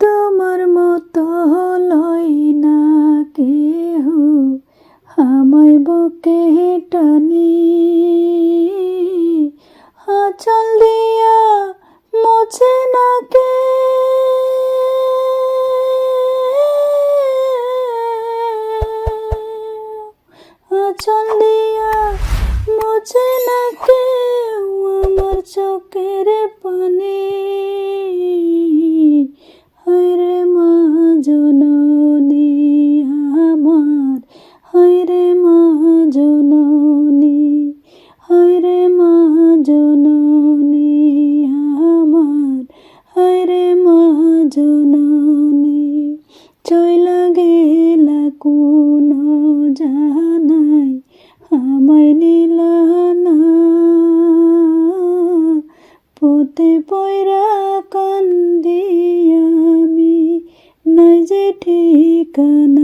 তোমার মতো লই না কেহ আমায় বুকে টানি। আচল দিয়া মোছে না কে? আচল মোছে না কেউ আমার চোখের পানি হায়রে মা জননী আমার হায়রে মা জননী হায়রে মা জননী আমার হায়রে মা জননী পোতে পয়রা কান্দি আমি নাই যে ঠিকানা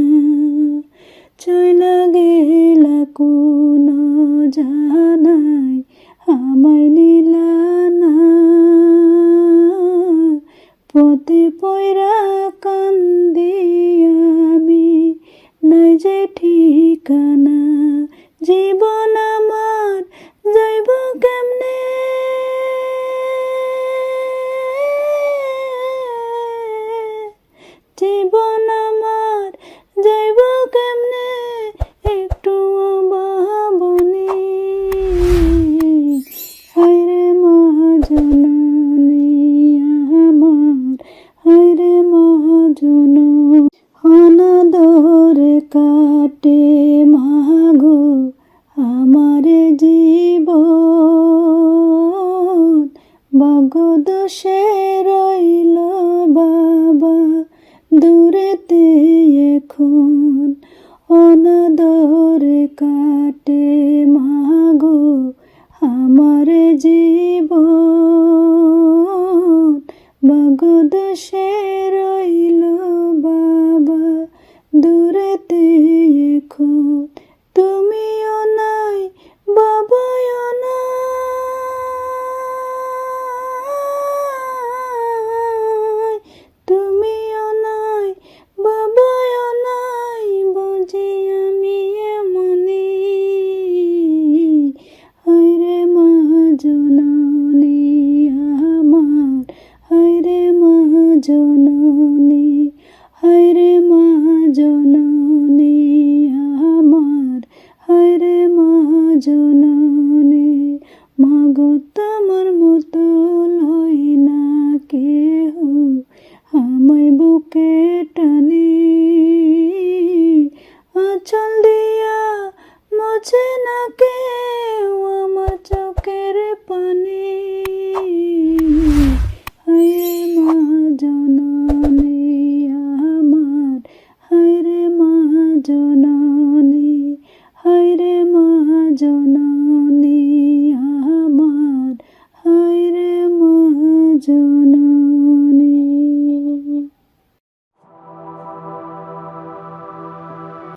বাগদোষে রইল বাবা, দূরেতে এখন অনাদরে কাটে মাগো আমার জীব জীবন। বাগদোষে রইল বাবা, দূরেতে গো তোমার মতন হই না কেহ। আমায় বুকে টানে। আচল দিয়া মজে না কেহ। to